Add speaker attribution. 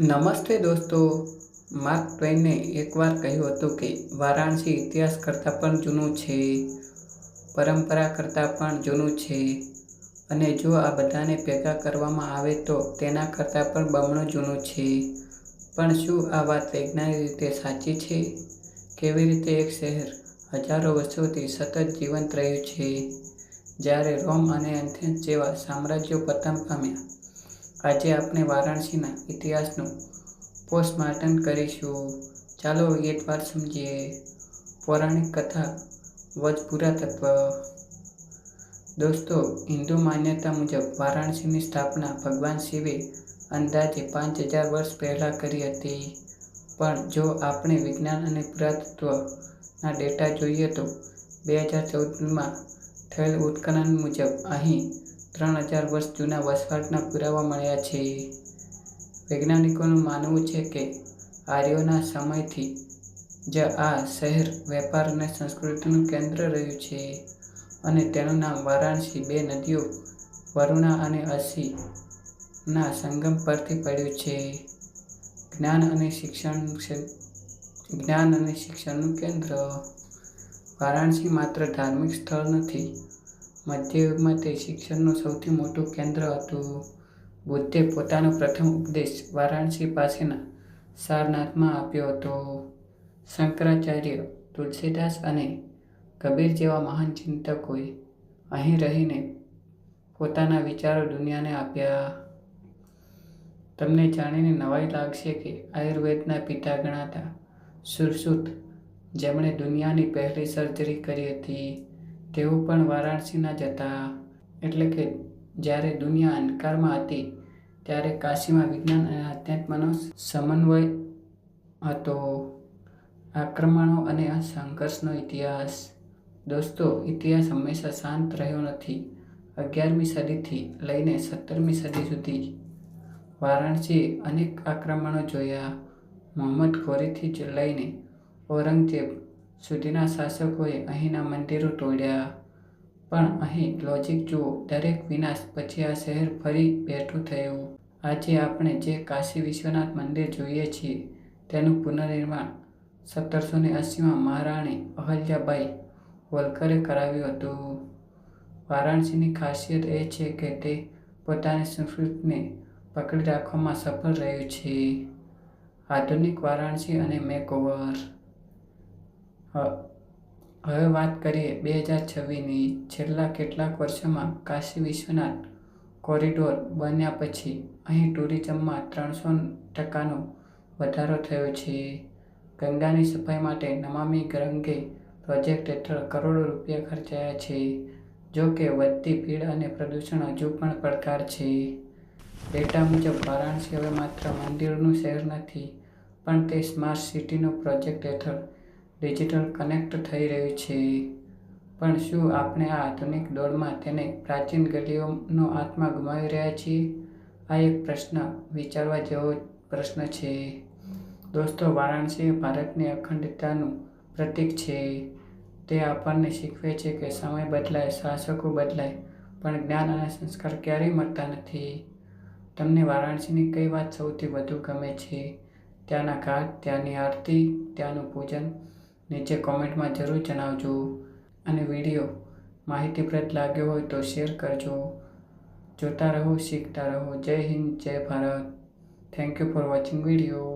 Speaker 1: નમસ્તે દોસ્તો. માર્ક ટ્વેને એકવાર કહ્યું હતું કે વારાણસી ઇતિહાસ કરતાં પણ જૂનું છે, પરંપરા કરતાં પણ જૂનું છે અને જો આ બધાને ભેગા કરવામાં આવે તો તેના કરતાં પણ બમણું જૂનું છે. પણ શું આ વાત વૈજ્ઞાનિક રીતે સાચી છે? કેવી રીતે એક શહેર હજારો વર્ષોથી સતત જીવંત રહ્યું છે? જ્યારે રોમ અને એથેન્સ જેવા સામ્રાજ્યો પતન પામ્યા આજે આપણે વારાણસીના ઇતિહાસનું પોસ્ટમોર્ટમ કરીશું. ચાલો વિગતવાર સમજીએ. પૌરાણિક કથા વજ પુરાતત્વ. દોસ્તો, હિન્દુ માન્યતા મુજબ વારાણસીની સ્થાપના ભગવાન શિવે અંદાજે પાંચ હજાર વર્ષ પહેલાં કરી હતી. પણ જો આપણે વિજ્ઞાન અને પુરાતત્વના ડેટા જોઈએ તો બે હજાર ચૌદમાં થયેલ ઉત્ખનન મુજબ અહીં ત્રણ હજાર વર્ષ જૂના વસવાટના પુરાવા મળ્યા છે. વૈજ્ઞાનિકોનું માનવું છે કે આર્યોના સમયથી જ આ શહેર વેપાર અને સંસ્કૃતિનું કેન્દ્ર રહ્યું છે અને તેનું નામ વારાણસી બે નદીઓ વરુણા અને અસીના સંગમ પરથી પડ્યું છે. જ્ઞાન અને શિક્ષણ જ્ઞાન અને શિક્ષણનું કેન્દ્ર. વારાણસી માત્ર ધાર્મિક સ્થળ નથી મધ્યયુગમાં તે શિક્ષણનું સૌથી મોટું કેન્દ્ર હતું. બુદ્ધે પોતાનો પ્રથમ ઉપદેશ વારાણસી પાસેના સારનાથમાં આપ્યો હતો. શંકરાચાર્ય તુલસીદાસ અને કબીર જેવા મહાન ચિંતકોએ અહીં રહીને પોતાના વિચારો દુનિયાને આપ્યા. તમને જાણીને નવાઈ લાગશે કે આયુર્વેદના પિતા ગણાતા સુરસુત, જેમણે દુનિયાની પહેલી સર્જરી કરી હતી. તેઓ પણ વારાણસીના જ હતા એટલે કે જ્યારે દુનિયા અંધકારમાં હતી, ત્યારે કાશીમાં વિજ્ઞાન અને અધ્યાત્મનો સમન્વય હતો. આક્રમણો અને સંઘર્ષનો ઇતિહાસ. દોસ્તો, ઇતિહાસ હંમેશા શાંત રહ્યો નથી. અગિયારમી સદીથી લઈને સત્તરમી સદી સુધી વારાણસી અનેક આક્રમણો જોયા. મોહમ્મદ ખોરીથી લઈને ઔરંગઝેબ સુધીના શાસકોએ અહીંના મંદિરો તોડ્યા. પણ અહીં લોજિક જુઓ, દરેક વિનાશ પછી આ શહેર ફરી બેઠું થયું. આજે આપણે જે કાશી વિશ્વનાથ મંદિર જોઈએ છીએ, તેનું પુનર્નિર્માણ સત્તરસો ને અસીમાં મહારાણી અહલ્યાબાઈ હોલકરે કરાવ્યું હતું. વારાણસીની ખાસિયત એ છે કે તે પોતાની સંસ્કૃતિને પકડી રાખવામાં સફળ રહ્યું છે. આધુનિક વારાણસી અને મેકઓવર હવે વાત કરીએ બે હજાર છવ્વીસની. છેલ્લા કેટલાક વર્ષોમાં કાશી વિશ્વનાથ કોરિડોર બન્યા પછી અહીં ટુરિઝમમાં ત્રણસો ટકાનો વધારો થયો છે. ગંગાની સફાઈ માટે નમામિ ગંગે પ્રોજેક્ટ હેઠળ કરોડો રૂપિયા ખર્ચાયા છે. જો કે વધતી ભીડ અને પ્રદૂષણ હજુ પણ પડકાર છે. ડેટા મુજબ વારાણસી હવે માત્ર મંદિરનું શહેર નથી, પણ તે સ્માર્ટ સિટીનો પ્રોજેક્ટ હેઠળ ડિજિટલ કનેક્ટ થઈ રહ્યું છે. પણ શું આપણે આ આધુનિક દોડમાં તેને પ્રાચીન ગલીઓનો આત્મા ગુમાવી રહ્યા છીએ? આ એક પ્રશ્ન વિચારવા જેવો પ્રશ્ન છે. દોસ્તો, વારાણસી ભારતની અખંડતાનું પ્રતીક છે. તે આપણને શીખવે છે કે સમય બદલાય, શાસકો બદલાય, પણ જ્ઞાન અને સંસ્કાર ક્યારેય મળતા નથી. તમને વારાણસીની કઈ વાત સૌથી વધુ ગમે છે? ત્યાંના ઘાટ, ત્યાંની આરતી, ત્યાંનું પૂજન નીચે કોમેન્ટમાં જરૂર જણાવજો અને વીડિયો માહિતીપ્રદ લાગ્યો હોય તો શેર કરજો. જોતા રહો, શીખતા રહો. Jai Hind, Jai Bharat. Thank you for watching video